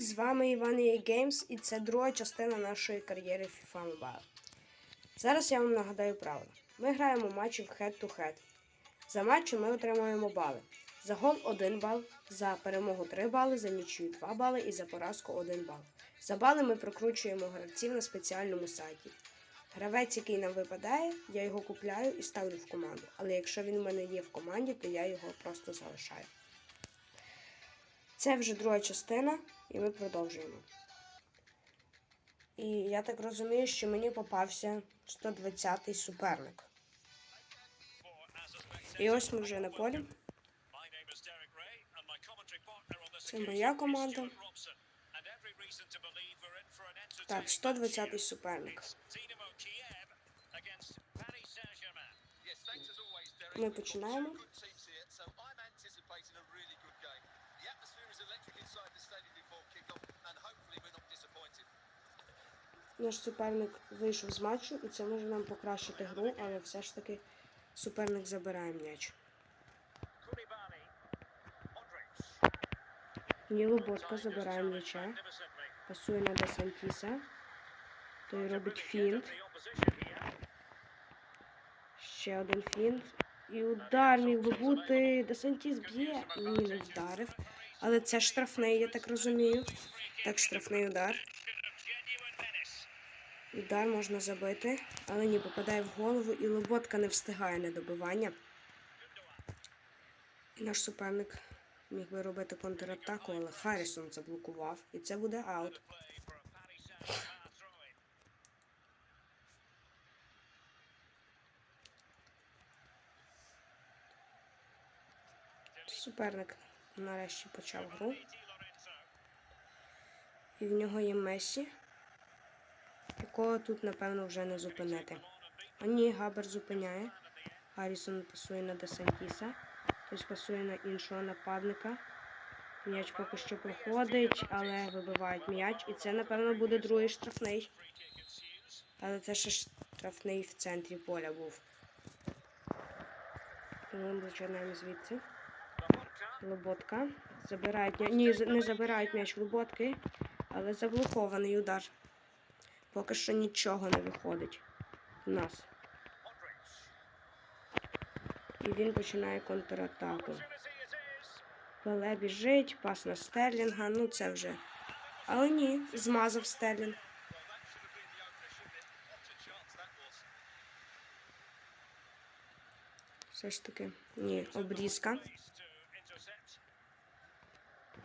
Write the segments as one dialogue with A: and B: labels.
A: З вами Іван EA Games і це друга частина нашої кар'єри FIFA Mobile. Зараз я вам нагадаю правила. Ми граємо матчі head-to-head. За матчі ми отримуємо бали. За гол 1 бал, за перемогу 3 бали, за нічию 2 бали і за поразку 1 бал. За бали ми прокручуємо гравців на спеціальному сайті. Гравець, який нам випадає, я його купляю і ставлю в команду. Але якщо він у мене є в команді, то я його просто залишаю. Це вже друга частина, і ми продовжуємо. І я так розумію, що мені попався 120-й суперник. І ось ми вже на полі.
B: Це моя команда.
A: Так, 120-й суперник. Ми починаємо. Наш суперник вийшов з матчу, і це може нам покращити гру, але все ж таки суперник забирає м'яч. Ніло Ботка забирає м'яча, пасує на Десантіса. Той робить фінт. Ще один фінт. І удар міг би бути. Десантіс б'є. Ні, не вдарив. Але це штрафний, я так розумію. Так, штрафний удар. Удар можна забити, але ні, попадає в голову, і Лоботка не встигає на добивання. І наш суперник міг би робити контратаку, але Харрісон заблокував. І це буде аут. Суперник нарешті почав гру. І в нього є Месі, якого тут, напевно, вже не зупинити. А ні, Габер зупиняє. Гаррісон пасує на Десантіса. Хтось пасує на іншого нападника. М'яч поки що проходить, але вибивають м'яч. І це, напевно, буде другий штрафний. Але це ще штрафний в центрі поля був. Тому починаємо звідси. Лоботка. Забирають м'яч. Ні, не забирають м'яч Лоботки, але заблокований удар. Поки що нічого не виходить у нас. І він починає контратаку. Пеле біжить, пас на Стерлінга, ну це вже. Але ні, змазав Стерлінг. Все ж таки, ні, обрізка.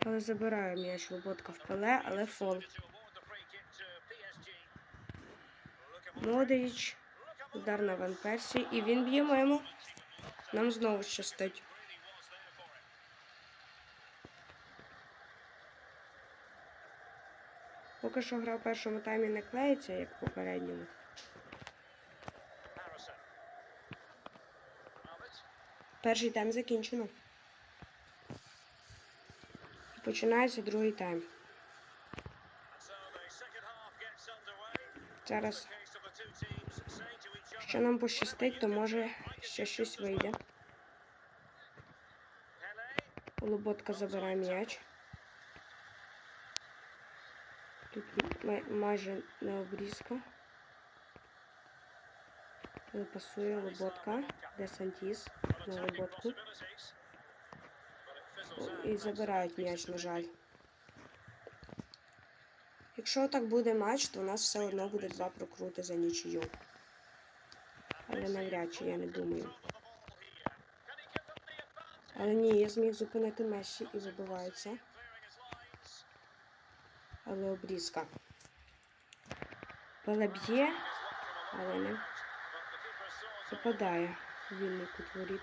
A: Але забирає м'яч Лоботка в пеле, але фол. Модріч. Удар на Ван Персі. І він б'є мимо. Нам знову щастить. Поки що гра в першому таймі не клеїться, як в попередньому. Перший тайм закінчено. Починається другий тайм. Зараз, якщо нам пощастить, то може ще щось вийде. Лоботка забирає м'яч. Тут май- майже не обрізка. Пасує Лоботка, Десантіс на Лоботку. І забирають м'яч, на жаль. Якщо так буде матч, то у нас все одно буде два прокрути за нічию. Але навряд чи я не думаю. Але ні, я зміг зупинити Месі і забивається. Але обрізка. Пеле б'є, але не попадає вільний кут воріт.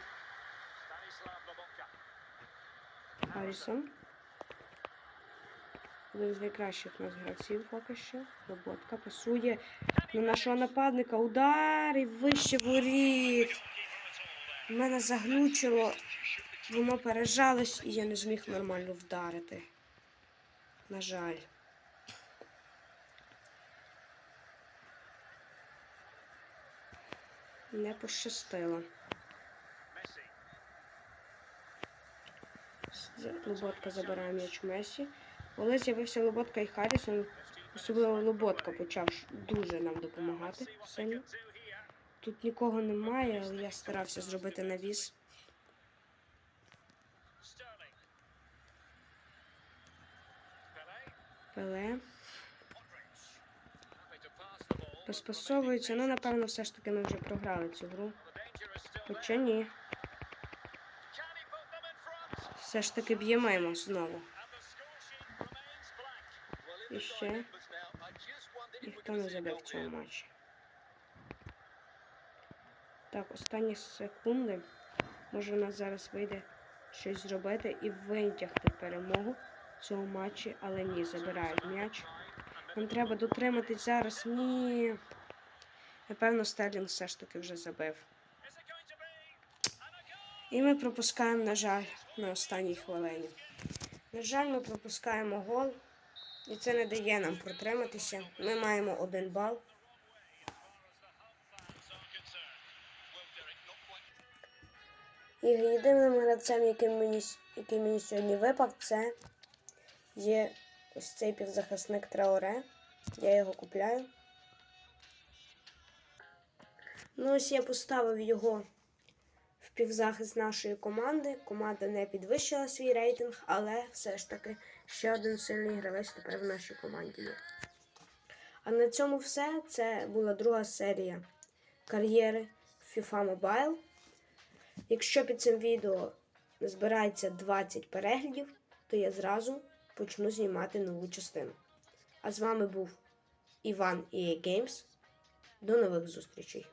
A: Харрісон. Один з найкращих у нас гравців поки що. Роботка пасує на нашого нападника. Удар і вище воріт. Мене заглючило. Воно пережалось і я не зміг нормально вдарити. На жаль. Не пощастило. Лоботка забирає м'яч Месі. Коли з'явився Лоботка і Харрісон, особливо Лоботка почав дуже нам допомагати сильно. Тут нікого немає, але я старався зробити навіс. Пеле. Розпасовується. Ну, напевно, все ж таки ми вже програли цю гру. Хоча ні. Все ж таки б'ємо знову. Ще ніхто не забив в цьому матчі. Так, останні секунди. Може, у нас зараз вийде щось зробити і витягти перемогу в цьому матчі, але ні, забирають м'яч. Нам треба дотриматись зараз. Ні. Напевно, Стерлінг все ж таки вже забив. І ми пропускаємо, на жаль, на останній хвилині. На жаль, ми пропускаємо гол, і це не дає нам протриматися. Ми маємо один бал. І єдиним гравцем, який мені, який мені сьогодні випав, це є ось цей півзахисник Траоре. Я його купляю. Ну, ось я поставив його півзахист нашої команди. Команда не підвищила свій рейтинг, але все ж таки ще один сильний гравець тепер в нашій команді є. А на цьому все. Це була друга серія кар'єри FIFA Mobile. Якщо під цим відео збирається 20 переглядів, то я зразу почну знімати нову частину. А з вами був Іван EA Games. До нових зустрічей!